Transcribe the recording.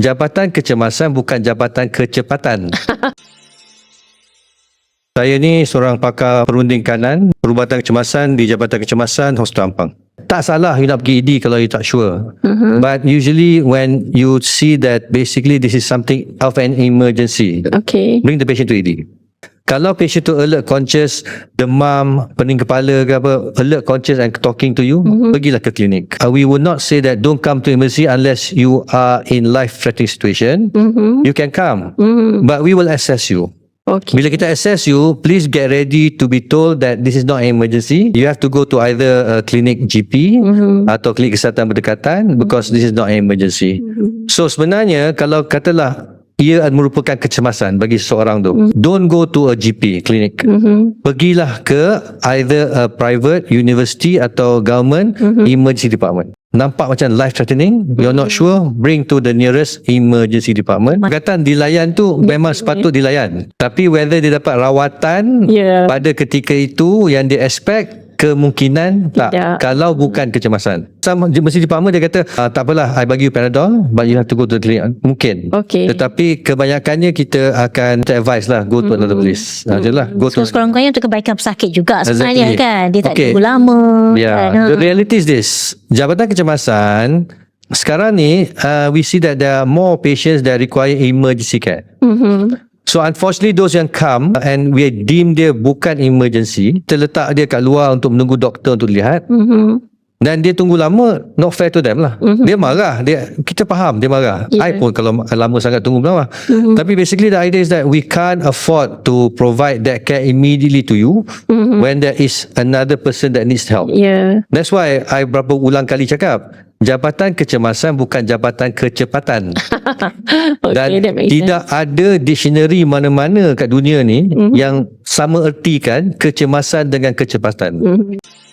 Jabatan kecemasan bukan jabatan kecepatan. Saya ni seorang pakar perunding kanan, perubatan kecemasan di Jabatan Kecemasan Hospital Ampang. Tak salah you nak pergi ED kalau you tak sure. Mhm. But usually when you see that basically this is something of an emergency, Okay. bring the patient to ED. Kalau patient tu alert conscious, demam, pening kepala ke apa, alert conscious and talking to you, Mhm. pergilah ke klinik. Uh, we would not say that don't come to emergency unless you are in life-threatening situation. Mm-hmm. You can come, Mm-hmm. but we will assess you. Okay. Bila kita assess you, please get ready to be told that this is not an emergency. You have to go to either a clinic GP Mm-hmm. atau klinik kesihatan berdekatan because this is not an emergency. Mm-hmm. So sebenarnya kalau katalah ia merupakan kecemasan bagi seseorang tu, Mm. don't go to a GP klinik. Mm-hmm. Pergilah ke either a private university atau government Mm-hmm. emergency department. Nampak macam life threatening, you're not sure, bring to the nearest emergency department. Perkataan dilayan tu memang sepatut dilayan. Tapi whether dia dapat rawatan Yeah. pada ketika itu yang dia expect kemungkinan tak Tidak. kalau bukan kecemasan. Sama mesti department dia kata ah, tak apalah I bagi you panadol but you have to go to the clinic. Mungkin. Okay. Tetapi kebanyakannya kita akan kita advise lah go to another place. Ha, je lah go So to sekurang-kurangnya untuk kebaikan pesakit juga sebenarnya Exactly. kan. Dia tak Okay. tunggu lama. Yeah, kan? The reality is this. Jabatan kecemasan sekarang ni uh, we see that there are more patients that require emergency care. Mm-hmm. So unfortunately those yang come and we deem dia bukan emergency, terletak dia kat luar untuk menunggu doktor untuk lihat Mm-hmm. Dan dia tunggu lama not fair to them lah. Mhm. Dia marah, dia kita faham dia marah. Yeah. I pun kalau lama sangat tunggu marah. Mhm. Tapi basically the idea is that we can't afford to provide that care immediately to you Mhm. when there is another person that needs help. Yeah. That's why I berapa ulang kali cakap Jabatan kecemasan bukan jabatan kecepatan. Okay, Dan tidak ada dictionary mana-mana kat dunia ni yang sama ertikan kecemasan dengan kecepatan. sense. Mhm.